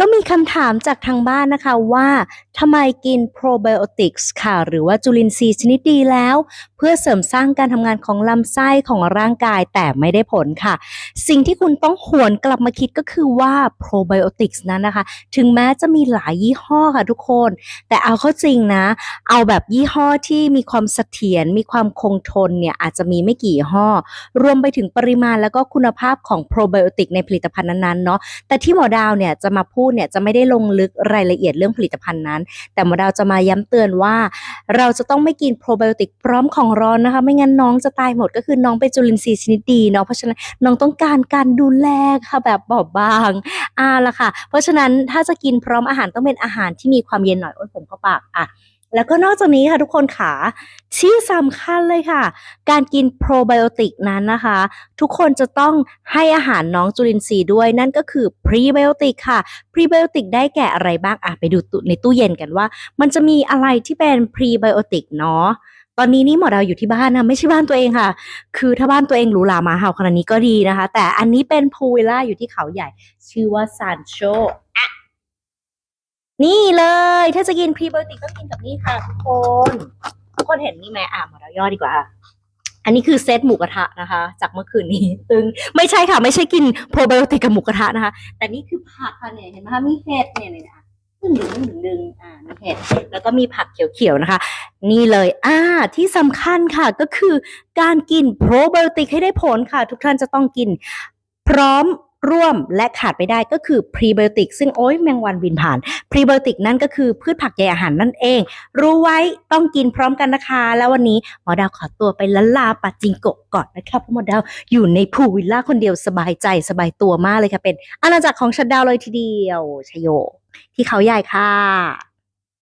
ก็มีคำถามจากทางบ้านนะคะว่าทำไมกินโปรไบโอติกส์ค่ะ หรือว่าจุลินทรีย์ชนิดดีแล้ว เพื่อเสริมสร้างการทำงานของลำไส้ของร่างกายแต่ไม่ได้ผลค่ะ สิ่งที่คุณต้องหวนกลับมาคิดก็คือว่าโปรไบโอติกส์นั้นนะคะ ถึงแม้จะมีหลายยี่ห้อค่ะทุกคน แต่เอาเข้าจริงนะ เอาแบบยี่ห้อที่มีความเสถียรมีความคงทนเนี่ยอาจจะมีไม่กี่ยี่ห้อ รวมไปถึงปริมาณแล้วก็คุณภาพของโปรไบโอติกในผลิตภัณฑ์นั้นๆเนาะแต่ที่หมอดาวเนี่ยจะมาพูดเนี่ยจะไม่ได้ลงลึกรายละเอียดเรื่องผลิตภัณฑ์นั้น แต่หมอดาวจะมาย้ำเตือนว่า เราจะต้องไม่กินโปรไบโอติกพร้อมของร้อนนะคะ ไม่งั้นน้องจะตายหมดก็คือน้องเป็นจุลินทรีย์ชนิดดีเนาะเพราะฉะนั้นน้องต้องการการดูแลค่ะแบบบอบบางอ่าละค่ะ เพราะฉะนั้นถ้าจะกินพร้อมอาหารต้องเป็นอาหารที่มีความเย็นหน่อยโอ้ยผมเข้าปากอะ แล้วก็นอกจากนี้ค่ะทุกคนขาที่สำคัญเลยค่ะ การกินโปรไบโอติกนั้นนะคะ ทุกคนจะต้องให้อาหารน้องจุลินทรีย์ด้วยนั่นก็คือพรีไบโอติกค่ะพรีไบโอติกได้แก่อะไรบ้างอะไปดูในตู้เย็นกันว่า มันจะมีอะไรที่เป็นพรีไบโอติกเนาะตอนนี้นี่หมอดาวอยู่ที่บ้านนะไม่ใช่บ้านตัวเองค่ะ คือถ้าบ้านตัวเองหรูหรามาเห่าขนาดนี้ก็ดีนะคะ แต่อันนี้เป็นพูวิลล่าอยู่ที่เขาใหญ่ ชื่อว่าซานโชนี่เลย ถ้าจะกินพรีไบโอติกต้องกินกับนี่ค่ะทุกคนทุกคนเห็นนี่ไหมอะมาเราย่อดีกว่าอันนี้คือเซตหมูกระทะนะคะ จากเมื่อคืนนี้ตึงไม่ใช่ค่ะ ไม่ใช่กินโปรไบโอติกกับหมูกระทะนะคะ แต่นี่คือผักค่ะเนี่ยเห็นไหมคะมีเห็ดเนี่ยเนี่ยเนี่ยดึงดึงดึงดึงอ่ามีเห็ดแล้วก็มีผักเขียวๆนะคะ นี่เลยอ่าที่สำคัญค่ะก็คือการกินโปรไบโอติกให้ได้ผลค่ะ ทุกท่านจะต้องกิน พร้อม ร่วมและขาดไม่ได้ก็คือพรีไบโอติกซึ่งโอ้ยแมงวันบินผ่านพรีไบโอติกนั่นก็คือพืชผักใยอาหารนั่นเอง รู้ไว้ต้องกินพร้อมกันนะคะ แล้ววันนี้หมอดาวขอตัวไปละลาปาจิงโกะก่อนนะคะเพราะหมอดาวอยู่ในภูวิลล่าคนเดียวสบายใจสบายตัวมากเลยค่ะเป็นอาณาจักรของฉันดาวเลยทีเดียวชโย ที่เขาใหญ่ค่ะ